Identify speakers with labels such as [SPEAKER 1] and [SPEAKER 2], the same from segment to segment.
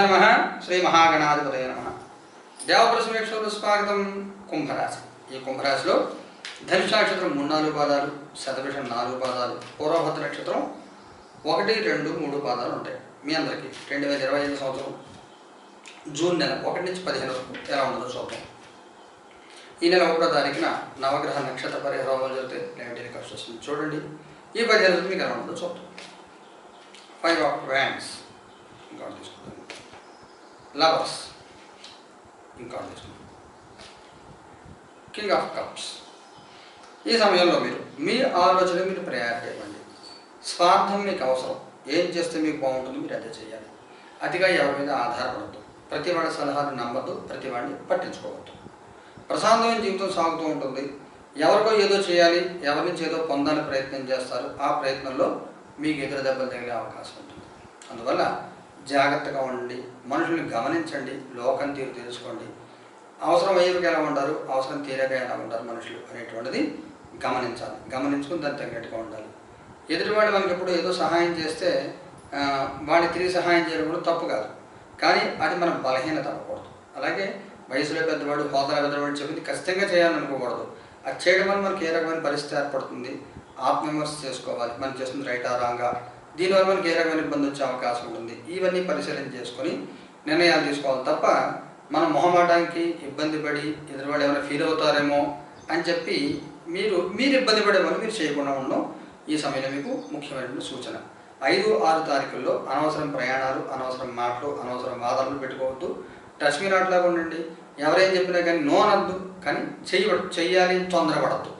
[SPEAKER 1] నమ శ్రీ మహాగణాధిపతయ నమ దేవప్రసమేశ్వరుడు స్వాగతం కుంభరాశి ఈ కుంభరాశిలో ధనుష నక్షత్రం మూడు నాలుగు పాదాలు శతభిషం నాలుగు పాదాలు పూర్వభద్ర నక్షత్రం ఒకటి రెండు మూడు పాదాలు ఉంటాయి. మీ అందరికీ రెండు వేల ఇరవై ఐదు సంవత్సరం జూన్ నెల ఒకటి నుంచి పదిహేను వరకు ఎలా ఉందో చూద్దాం. ఈ నెల ఒకటో తారీఖున నవగ్రహ నక్షత్ర పరిహారం జరిగితే నెగటివ్ ఖర్చు వస్తుంది చూడండి. ఈ పదిహేను మీకు ఎలా ఉందో చూద్దాం. ఫైవ్ ఆఫ్ వ్యాండ్స్ ఇంకా తీసుకుంటాం లవర్స్ ఇంకా కింగ్ ఆఫ్ కప్స్ ఈ సమయంలో మీరు మీ ఆలోచన మీరు ప్రయారిటీ ఇవ్వండి స్వార్థం మీకు అవసరం. ఏం చేస్తే మీకు బాగుంటుంది మీరు అదే చేయాలి. అతిగా ఎవరి మీద ఆధారపడద్దు ప్రతి వాడి సలహాలు నమ్మద్దు ప్రతి వాడిని పట్టించుకోవద్దు. ప్రశాంతమైన జీవితం సాగుతూ ఉంటుంది. ఎవరికో ఏదో చేయాలి ఎవరి నుంచి ఏదో పొందాలని ప్రయత్నం చేస్తారు. ఆ ప్రయత్నంలో మీకు ఎదురు దెబ్బలు తగిలే అవకాశం ఉంటుంది. అందువల్ల జాగ్రత్తగా ఉండండి. మనుషుల్ని గమనించండి. లోకం తీరు తెలుసుకోండి. అవసరం అయ్యేకి ఎలా ఉంటారు? అవసరం తీరక ఎలా ఉంటారు మనుషులు అనేటువంటిది గమనించాలి. గమనించుకుని దాన్ని తగినట్టుగా ఉండాలి. ఎదుటివాడు మనకి ఎప్పుడు ఏదో సహాయం చేస్తే ఆ, వాడిని తిరిగి సహాయం చేయడం కూడా తప్పు కాదు. కానీ అది మనం బలహీనత అవ్వకూడదు. అలాగే వయసులో పెద్దవాడు హోదాలో పెద్దవాడు చెప్పింది ఖచ్చితంగా చేయాలనుకోకూడదు అది చేయడం వల్ల మనకి ఏ రకమైన పరిస్థితి ఏర్పడుతుంది? ఆత్మవిమర్శ చేసుకోవాలి. మనం చేస్తుంది రైటా రాంగా? దీనివల్ల మనకి ఏ రకమైన ఇబ్బంది వచ్చే అవకాశం ఉంటుంది? ఇవన్నీ పరిశీలన చేసుకొని నిర్ణయాలు తీసుకోవాలి తప్ప మనం మొహమాటానికి ఇబ్బంది పడి ఎదురువాడు ఏమైనా ఫీల్ అవుతారేమో అని చెప్పి మీరు మీరు ఇబ్బంది పడే వాళ్ళు మీరు చేయకుండా ఉండడం ఈ సమయంలో మీకు ముఖ్యమైన సూచన. ఐదు ఆరు తారీఖుల్లో అనవసరం ప్రయాణాలు అనవసరం మాటలు అనవసరం వాదనలు పెట్టుకోవద్దు. టచ్ మీ నాట్లాగా ఉండండి. ఎవరేం చెప్పినా కానీ నో అనద్దు. కానీ చెయ్య చెయ్యాలి తొందరపడద్దు.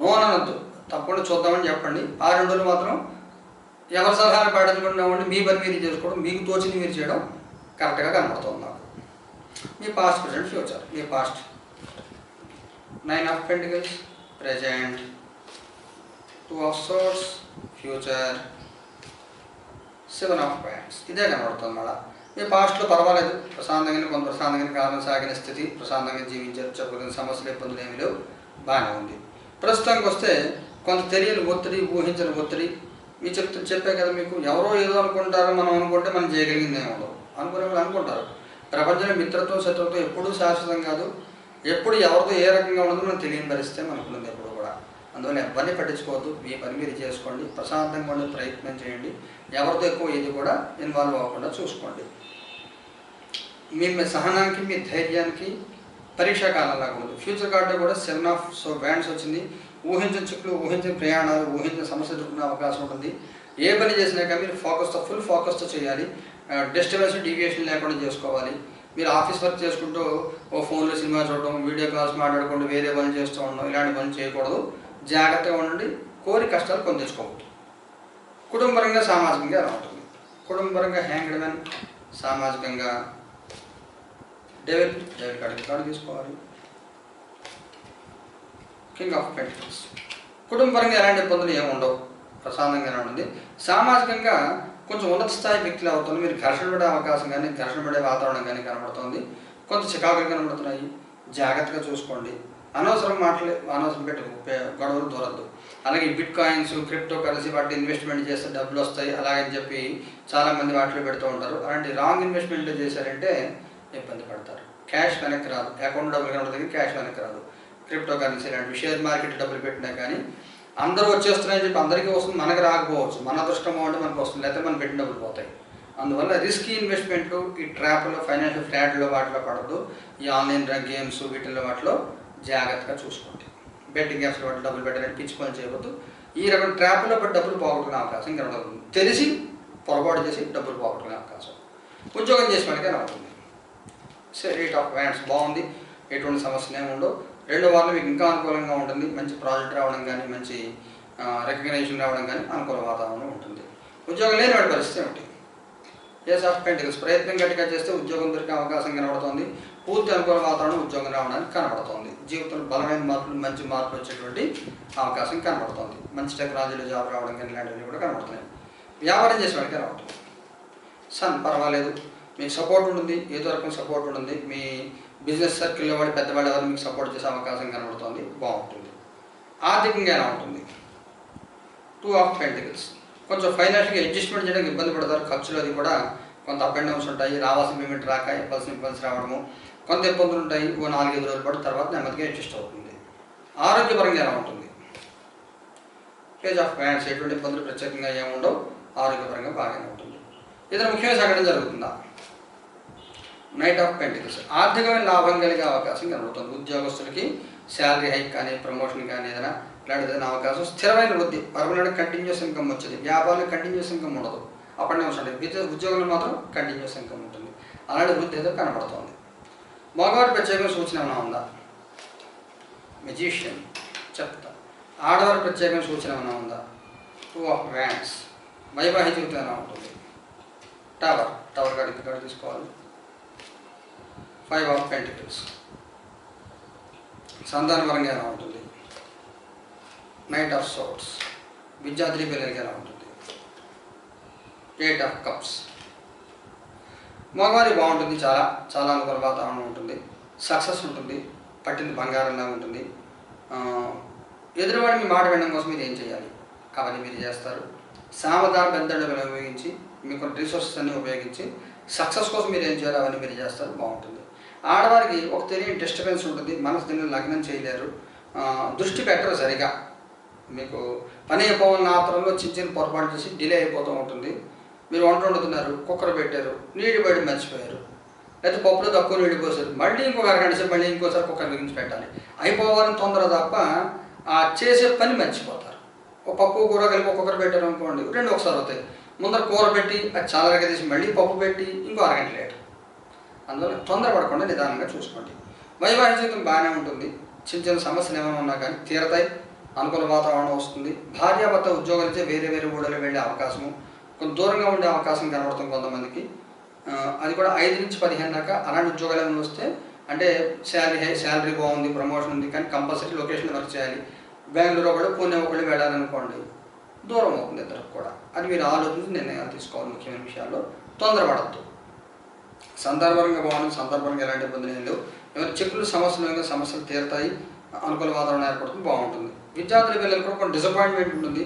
[SPEAKER 1] నో తప్పకుండా చూద్దామని చెప్పండి. ఆ రెండు రోజులు మాత్రం ఎవరి సలహాలు పాటించకుండా ఉండి మీ పని మీరు చేసుకోవడం మీకు తోచింది మీరు చేయడం కరెక్ట్గా కనబడుతుంది నాకు. మీ past present future me past nine of pentacles present two of swords future seven of points ఇదే కనబడుతుంది మళ్ళా. మీ పాస్ట్లో పర్వాలేదు. ప్రశాంతంగా కొంత ప్రశాంతంగా కాలం సాగిన స్థితి ప్రశాంతంగా జీవించారు చెప్పుకునే సమస్యలు ఇబ్బందులు ఏమి లేవు. బాగానే ఉంది. ప్రస్తుతానికి వస్తే కొంత తెలియని ఒత్తిడి ఊహించని ఒత్తిడి మీరు చెప్తూ చెప్పే కదా మీకు? ఎవరో ఏదో అనుకుంటారో మనం అనుకుంటే మనం చేయగలిగింది ఏమో ఉండదు అనుకునే వాళ్ళు అనుకుంటారు. ప్రపంచంలో మిత్రత్వం శత్రుత్వం ఎప్పుడూ శాశ్వతం కాదు. ఎప్పుడు ఎవరితో ఏ రకంగా ఉండదో మనం తెలియని పరిస్థితే మనకు ఉంది ఎప్పుడు కూడా. అందువల్ల ఎవరిని పట్టించుకోవద్దు. మీ పని మీరు చేసుకోండి. ప్రశాంతంగా ఉండే ప్రయత్నం చేయండి. ఎవరితో ఎక్కువ ఏది కూడా ఇన్వాల్వ్ అవ్వకుండా చూసుకోండి. మీ మీ సహనానికి మీ ధైర్యానికి పరీక్షా కాలంలాగా ఉంది. ఫ్యూచర్ కార్డు కూడా సెవెన్ ఆఫ్ సో బ్యాండ్స్ వచ్చింది. ఊహించిన చెట్లు ఊహించిన ప్రయాణాలు ఊహించిన సమస్య ఎదుర్కొనే అవకాశం ఉంటుంది. ఏ పని చేసినా కానీ మీరు ఫోకస్తో ఫుల్ ఫోకస్తో చేయాలి. డిస్టర్బెన్స్ డీవియేషన్ లేకుండా చేసుకోవాలి. మీరు ఆఫీస్ వర్క్ చేసుకుంటూ ఓ ఫోన్లో సినిమా చూడడం వీడియో కాల్స్ మాట్లాడుకుంటూ వేరే పనులు చేస్తూ ఉండడం ఇలాంటి పనులు చేయకూడదు. జాగ్రత్తగా ఉండండి. కోరి కష్టాలు పొందించుకోవద్దు కుటుంబరంగా కుటుంబపరంగా సామాజికంగా ఎలా ఉంటుంది. కుటుంబపరంగా హ్యాంగ్డ్ మ్యాన్ సామాజికంగా డెవిల్ డెవిల్ కార్డు కార్డు తీసుకోవాలి. కింగ్ ఆఫ్ పెంటికల్స్ కుటుంబపరంగా ఎలాంటి ఇబ్బందులు ఏమి ఉండవు. ప్రశాంతంగానే ఉంటుంది. సామాజికంగా కొంచెం ఉన్నత స్థాయి వ్యక్తులు అవుతుంది మీరు ఘర్షణ పడే అవకాశం కానీ ఘర్షణ పడే వాతావరణం కానీ కనబడుతుంది. కొంత చికాకులు కనబడుతున్నాయి. జాగ్రత్తగా చూసుకోండి. అనవసరం మాటలు అనవసరం పెట్టి గొడవలు దూరద్దు. అలాగే బిట్ కాయిన్స్ క్రిప్టో కరెన్సీ వాటి ఇన్వెస్ట్మెంట్ చేస్తే డబ్బులు వస్తాయి. అలాగని చెప్పి చాలామంది వాటిలో పెడుతూ ఉంటారు. అలాంటి రాంగ్ ఇన్వెస్ట్మెంట్లు చేశారంటే ఇబ్బంది పడతారు. క్యాష్ వెనక్కి రాదు. అకౌంట్ డబ్బులు కనబడుతుంది క్యాష్ వెనక్కి రాదు. క్రిప్టో కరెన్సీ లాంటివి షేర్ మార్కెట్ డబ్బులు పెట్టినా కానీ అందరూ వచ్చేస్తున్నాయని చెప్పి అందరికీ వస్తుంది మనకు రాకపోవచ్చు. మన అదృష్టం అంటే మనకు వస్తుంది లేకపోతే మనం పెట్టిన డబ్బులు పోతాయి. అందువల్ల రిస్కీ ఇన్వెస్ట్మెంట్లు ఈ ట్రాప్లో ఫైనాన్షియల్ ఫ్లాట్లో వాటిలో పడద్దు. ఈ ఆన్లైన్ గేమ్స్ వీటిల్లో వాటిలో జాగ్రత్తగా చూసుకోండి. బెట్టింగ్ యాప్స్లో వాటి డబ్బులు పెట్టడానికి పిచ్చి పని చేయవద్దు. ఈ రకం ట్రాప్లో పడి డబ్బులు పోగొట్టుకునే అవకాశం కనబడుతుంది తెలిసి పొరపాటు చేసి డబ్బులు పోగొట్టుకునే అవకాశం. ఉద్యోగం చేసే వాళ్ళకి కనబడుతుంది సరే రేట్ ఆఫ్ బాగుంది. ఎటువంటి సమస్యలు ఏమి ఉండవు. రెండో వారంలో మీకు ఇంకా అనుకూలంగా ఉంటుంది. మంచి ప్రాజెక్ట్ రావడం కానీ మంచి రికగ్నైజేషన్ రావడం కానీ అనుకూల వాతావరణం ఉంటుంది. ఉద్యోగం లేని వాడి పరిస్థితి ఏమిటి? ఏ ఆఫ్ పెయింటింగ్స్ ప్రయత్నం గట్టిగా చేస్తే ఉద్యోగం దొరికే అవకాశం కనబడుతుంది. పూర్తి అనుకూల వాతావరణం ఉద్యోగం రావడానికి కనబడుతుంది. జీవితంలో బలమైన మార్పులు మంచి మార్పులు వచ్చేటువంటి అవకాశం కనబడుతుంది. మంచి టెక్నాలజీలో జాబ్ రావడం కానీ ఇలాంటివన్నీ కూడా కనబడుతున్నాయి. వ్యాపారం చేసేవాడికి రావట్లేదు సన్ పర్వాలేదు. మీకు సపోర్ట్ ఉంటుంది. ఏదో రకం సపోర్ట్ ఉంటుంది? మీ బిజినెస్ సర్కిల్లో వాడు పెద్దవాడు ఎవరు మీకు సపోర్ట్ చేసే అవకాశం కనబడుతుంది. బాగుంటుంది. ఆర్థికంగా ఎలా ఉంటుంది? టూ ఆఫ్ పెంటికల్స్ కొంచెం ఫైనాన్షియల్గా అడ్జస్ట్మెంట్ చేయడానికి ఇబ్బంది పడతారు. ఖర్చులు అది కూడా కొంత అప్ అండ్ డౌన్స్ ఉంటాయి. రావాల్సిన పేమెంట్ రాక ఇవ్వాల్సిన ఇబ్బంది రావడము కొంత ఇబ్బందులు ఉంటాయి. ఓ నాలుగైదు రోజుల పాటు తర్వాత నెమ్మదిగా అడ్జస్ట్ అవుతుంది. ఆరోగ్యపరంగా ఎలా ఉంటుంది? పేజ్ ఆఫ్ హ్యాండ్స్ ఎటువంటి ఇబ్బందులు ప్రత్యేకంగా ఏముండవు ఆరోగ్యపరంగా బాగానే ఉంటుంది. ఇతర ముఖ్యమైన సంఘటన జరుగుతుందా? నైట్ ఆఫ్ పెంటికల్స్ ఆర్థికమైన లాభం కలిగే అవకాశం కనబడుతుంది. ఉద్యోగస్తులకి శాలరీ హైక్ కానీ ప్రమోషన్ కానీ ఏదైనా ఇలాంటి ఏదైనా అవకాశం స్థిరమైన వృద్ధి పర్మనెంట్ కంటిన్యూస్ ఇన్కమ్ వచ్చేది. వ్యాపారంలో కంటిన్యూస్ ఇన్కమ్ ఉండదు. అప్పటినే ఉంటుంది ఉద్యోగంలో మాత్రం కంటిన్యూస్ ఇన్కమ్ ఉంటుంది. అలాంటి వృద్ధి ఏదో కనబడుతుంది. మగవారి ప్రత్యేకమైన సూచన ఏమైనా ఉందా? మెజిషియన్ చెప్తా. ఆడవారి ప్రత్యేకమైన సూచన ఏమైనా ఉందా? టూ ఆఫ్ వ్యాండ్స్ వైవాహిక జీవితం ఉంటుంది? టవర్ టవర్ కాడికి కాడ తీసుకోవాలి. ఫైవ్ ఆఫ్ పెంటికల్స్ సంతానపరంగా ఎలా ఉంటుంది? నైట్ ఆఫ్ సోట్స్ విద్యాద్రి పిల్లలకి ఎలా ఉంటుంది? ఎయిట్ ఆఫ్ కప్స్ మగవారి బాగుంటుంది చాలా చాలా అనుకూల వాతావరణం ఉంటుంది. సక్సెస్ ఉంటుంది పట్టింది బంగారంలా ఉంటుంది. ఆ, ఎదురువాడి మీ మాట వినడం కోసం మీరు ఏం చేయాలి? అవన్నీ మీరు చేస్తారు. సామధాన పెద్దలు ఉపయోగించి మీకు రిసోర్సెస్ అన్ని ఉపయోగించి సక్సెస్ కోసం మీరు ఏం చేయాలి అవన్నీ మీరు చేస్తారు. బాగుంటుంది. ఆడవారికి ఒక తెలియని డిస్టర్బెన్స్ ఉంటుంది మనసు దీన్ని లగ్నం చేయలేరు. దృష్టి పెట్టరు సరిగా. మీకు పని అయిపోవాలని ఆత్రంలో చిన్న చిన్న పొరపాటు చేసి డిలే అయిపోతూ ఉంటుంది. మీరు వంట వండుతున్నారు కుక్కర్ పెట్టారు నీళ్ళు బయట మర్చిపోయారు. లేకపోతే పప్పులో తక్కువ నీళ్ళు పోసారు. మళ్ళీ ఇంకొక అరగంట సేపు మళ్ళీ ఇంకోసారి కుక్కర్ బిగించి పెట్టాలి. అయిపోవాలని తొందర తప్ప ఆ చేసే పని మర్చిపోతారు. ఒక పప్పు కూర కలిపి ఒక్కొక్కరు పెట్టారు అనుకోండి రెండు ఒకసారి అవుతాయి. ముందర కూర పెట్టి అది చాలా తీసి మళ్ళీ పప్పు పెట్టి ఇంకో అరగంట లేట్. అందువల్ల తొందరపడకుండా నిదానంగా చూసుకోండి. వైవాహిక జీవితం బాగానే ఉంటుంది. చిన్న చిన్న సమస్యలు ఏమైనా ఉన్నా కానీ తీరతాయి. అనుకూల వాతావరణం వస్తుంది. భార్యాభర్త ఉద్యోగాలు వేరే వేరే ఊళ్ళో వెళ్ళే అవకాశము కొంత దూరంగా ఉండే అవకాశం కనబడుతుంది కొంతమందికి. అది కూడా ఐదు నుంచి పదిహేను దాకా అలాంటి ఉద్యోగాలు ఏమైనా వస్తే అంటే శాలరీ హై శాలరీ బాగుంది ప్రమోషన్ ఉంది కానీ కంపల్సరీ లొకేషన్ వర్క్ చేయాలి. బెంగళూరు ఒకళ్ళు పూణే ఒకళ్ళు వెళ్ళాలనుకోండి దూరం అవుతుంది ఇద్దరికి కూడా. అది మీరు ఆలోచించి నిర్ణయాలు తీసుకోవాలి ముఖ్యమైన విషయాల్లో. తొందరపడద్దు. సందర్భంగా బాగుంది సందర్భంగా ఎలాంటి ఇబ్బందులు ఏం లేవు. ఏమైనా చెక్కులు సమస్యలు సమస్యలు తీరుతాయి అనుకూల వాతావరణం ఏర్పడుతుంది బాగుంటుంది. విద్యార్థుల పిల్లలు కూడా కొన్ని డిసప్పాయింట్మెంట్ ఉంటుంది.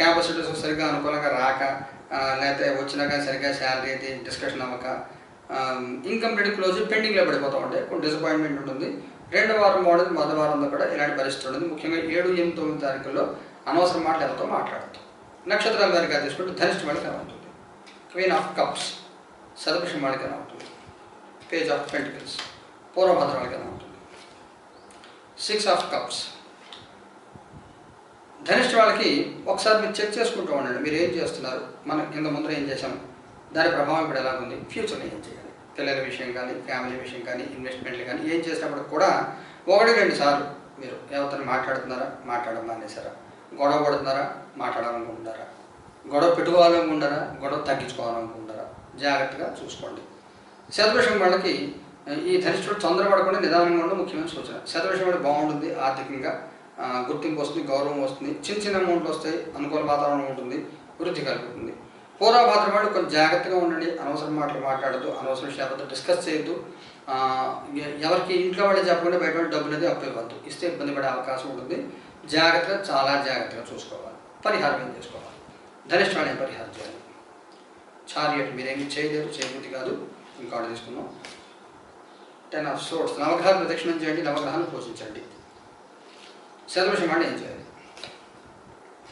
[SPEAKER 1] క్యాపసిటీస్ సరిగ్గా అనుకూలంగా రాక లేకపోతే వచ్చినాక సరిగ్గా శాలరీ అయితే డిస్కషన్ అవ్వక ఇన్కంప్లీట్ క్లోజ్ పెండింగ్లో పడిపోతూ ఉంటాయి కొన్ని డిసప్పాయింట్మెంట్ ఉంటుంది. రెండో వారం బాగుంటుంది మొదటి వారంలో కూడా ఇలాంటి పరిస్థితి ఉంటుంది. ముఖ్యంగా ఏడు ఎనిమిది తొమ్మిది తారీఖుల్లో అనవసరం మాటలు ఎవరితో మాట్లాడతాం నక్షత్రాల వారిగా తీసుకుంటే ధనిష్ట ఉంటుంది క్వీన్ ఆఫ్ కప్స్ సదృశం వాళ్ళకి ఉంటుంది పేజ్ ఆఫ్ పెంటికల్స్ పూర్వభద్ర వాళ్ళకి ఉంటుంది సిక్స్ ఆఫ్ కప్స్ ధనిష్ట వాళ్ళకి ఒకసారి మీరు చెక్ చేసుకుంటూ ఉండండి మీరు ఏం చేస్తున్నారు? మనం ఇంత ముందర ఏం చేశాం? దాని ప్రభావం ఇప్పుడు ఎలా ఉంది ఫ్యూచర్లో ఏం చేయాలి? పిల్లల విషయం కానీ ఫ్యామిలీ విషయం కానీ ఇన్వెస్ట్మెంట్లు కానీ ఏం చేసినప్పుడు కూడా ఒకటి రెండు సార్లు మీరు ఎవరితో మాట్లాడుతున్నారా? మాట్లాడడం మానేశారా గొడవ పడుతున్నారా? మాట్లాడాలనుకుంటున్నారా? గొడవ పెట్టుకోవాలనుకుంటారా గొడవ తగ్గించుకోవాలనుకుంటారా జాగ్రత్తగా చూసుకోండి. శతవృషం వాళ్ళకి ఈ ధనిష్ఠుడు తొందరపడకుండా నిదానంగా ఉండడం ముఖ్యమైన సూచన. శతవృషం వాళ్ళకి బాగుంటుంది ఆర్థికంగా గుర్తింపు వస్తుంది గౌరవం వస్తుంది చిన్న చిన్న అమౌంట్లు వస్తాయి అనుకూల వాతావరణం ఉంటుంది వృద్ధి కలుగుతుంది. పూర్వభాద్ర వాళ్ళు కొంచెం జాగ్రత్తగా ఉండండి అనవసరం మాటలు మాట్లాడద్దు అనవసరం విషయాలతో డిస్కస్ చేయొద్దు. ఎవరికి ఇంట్లో వాళ్ళే చెప్పకుండా బయట వాళ్ళు డబ్బులు అనేది అప్పు ఇవ్వద్దు ఇస్తే ఇబ్బంది పడే అవకాశం ఉంటుంది. జాగ్రత్తగా చాలా జాగ్రత్తగా చూసుకోవాలి. పరిహారం ఏం చేసుకోవాలి? ధనిష్ట పరిహారం చేయాలి? చారియట్ మీరేమి చేయలేరు చేయబుద్ధి కాదు. ఇంకోటి తీసుకుందాం. టెన్ ఆఫ్ సోర్స్ నవగ్రహాలు ప్రదక్షిణం చేయండి నవగ్రహాన్ని పోషించండి. శతవృషం అంటే ఏం చేయాలి?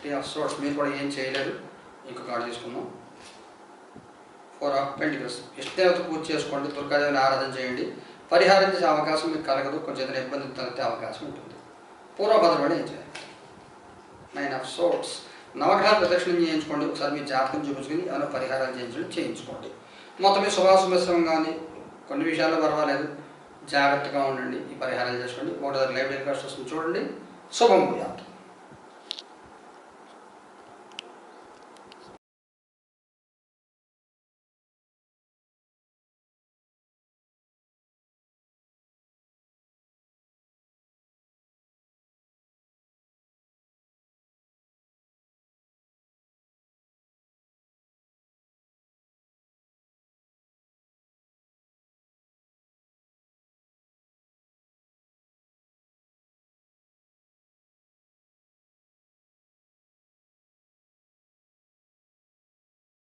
[SPEAKER 1] త్రీ ఆఫ్ సోర్స్ మీరు కూడా ఏం చేయలేరు. ఇంకొక కార్డు తీసుకుందాం. ఫోర్ ఆఫ్ పెంటికల్స్ ఇష్టదేవత పూజ చేసుకోండి దుర్గాదేవిని ఆరాధన చేయండి. పరిహారం చేసే అవకాశం మీకు కలగదు. కొంచెం ఏదైనా ఇబ్బంది తలెత్తే అవకాశం ఉంటుంది. పూర్వభద్రపడి ఏం చేయాలి? నైన్ ఆఫ్ సోర్ట్స్ నవగ్రహాలు ప్రదక్షిణం చేయించుకోండి. ఒకసారి మీ జాతకం చూపించుకుని ఏమైనా పరిహారాలు చేయించడం చేయించుకోండి. మొత్తం మీ శుభాశుభ్రస్తం కానీ కొన్ని విషయాల్లో పర్వాలేదు. జాగ్రత్తగా ఉండండి. ఈ పరిహారాలు చేసుకోండి. ఒకటి లైవ్ టెలికాస్ట్ వస్తుంది. చూడండి. శుభం భూయాత్.